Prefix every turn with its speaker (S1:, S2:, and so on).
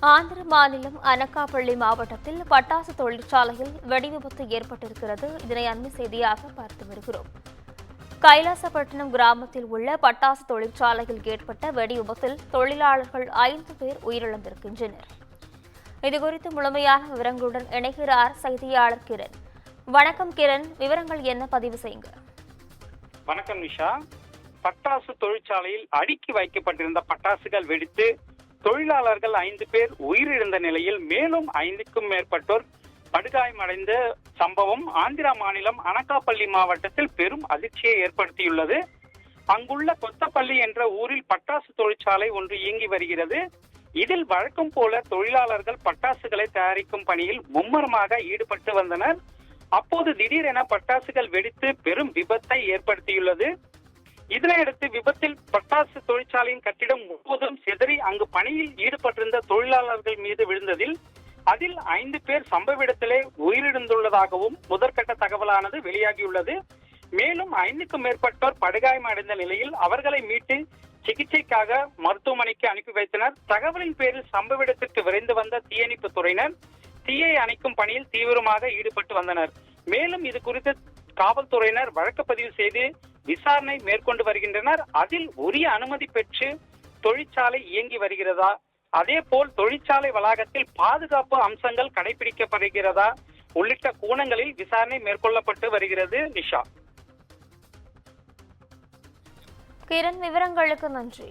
S1: ஆந்திர மாநிலம் அனக்காப்பள்ளி மாவட்டத்தில் பட்டாசு தொழிற்சாலையில் வெடிவிபத்து ஏற்பட்டிருக்கிறது. இதனை அண்மை செய்தியாக பார்த்து வருகிறோம். கைலாசப்பட்டினம் கிராமத்தில் உள்ள பட்டாசு தொழிற்சாலையில் ஏற்பட்ட வெடி விபத்தில் தொழிலாளர்கள் ஐந்து பேர் உயிரிழந்திருக்கின்றனர். இதுகுறித்து முழுமையான விவரங்களுடன் இணைகிறார் செய்தியாளர் கிரண். வணக்கம் கிரண் விவரங்கள் என்ன பதிவு செய்யுங்க?
S2: வணக்கம் நிஷா. பட்டாசு தொழிற்சாலையில் அடுக்கி வைக்கப்பட்டிருந்த பட்டாசுகள் வெடித்து தொழிலாளர்கள் ஐந்து பேர் உயிரிழந்த நிலையில் மேலும் ஐந்துக்கும் மேற்பட்டோர் படுகாயமடைந்த சம்பவம் ஆந்திரா மாநிலம் அனக்காப்பள்ளி மாவட்டத்தில் பெரும் அதிர்ச்சியை ஏற்படுத்தியுள்ளது. அங்குள்ள கொத்தப்பள்ளி என்ற ஊரில் பட்டாசு தொழிற்சாலை ஒன்று இயங்கி வருகிறது. இதில் வழக்கம் போல தொழிலாளர்கள் பட்டாசுகளை தயாரிக்கும் பணியில் மும்மரமாக ஈடுபட்டு வந்தனர். அப்போது திடீரென பட்டாசுகள் வெடித்து பெரும் விபத்தை ஏற்படுத்தியுள்ளது. இதனையடுத்து விபத்தில் பட்டாசு தொழிற்சாலையின் கட்டிடம் முழுவதும் சிதறி அங்கு பணியில் ஈடுபட்டிருந்த தொழிலாளர்கள் மீது விழுந்ததில் அதில் ஐந்து பேர் சம்பவ இடத்திலே உயிரிழந்துள்ளதாகவும் முதற்கட்ட தகவலானது வெளியாகியுள்ளது. மேலும் ஐந்துக்கும் மேற்பட்டோர் படுகாயமடைந்த நிலையில் அவர்களை மீட்டு சிகிச்சைக்காக மருத்துவமனைக்கு அனுப்பி வைத்தனர். தகவலின் பேரில் சம்பவ இடத்திற்கு விரைந்து வந்த தீயணைப்பு துறையினர் தீயை அணைக்கும் பணியில் தீவிரமாக ஈடுபட்டு வந்தனர். மேலும் இது குறித்து காவல்துறையினர் வழக்கு பதிவு செய்து விசாரணை மேற்கொண்டு வருகின்றனர். அதில் உரிய அனுமதி பெற்று தொழிற்சாலை இயங்கி வருகிறதா? அதே போல் தொழிற்சாலை வளாகத்தில் பாதுகாப்பு அம்சங்கள் கடைபிடிக்கப்படுகிறதா? உள்ளிட்ட கோணங்களில் விசாரணை மேற்கொள்ளப்பட்டு வருகிறது நிஷா.
S1: கிரண் விவரங்களுக்கு நன்றி.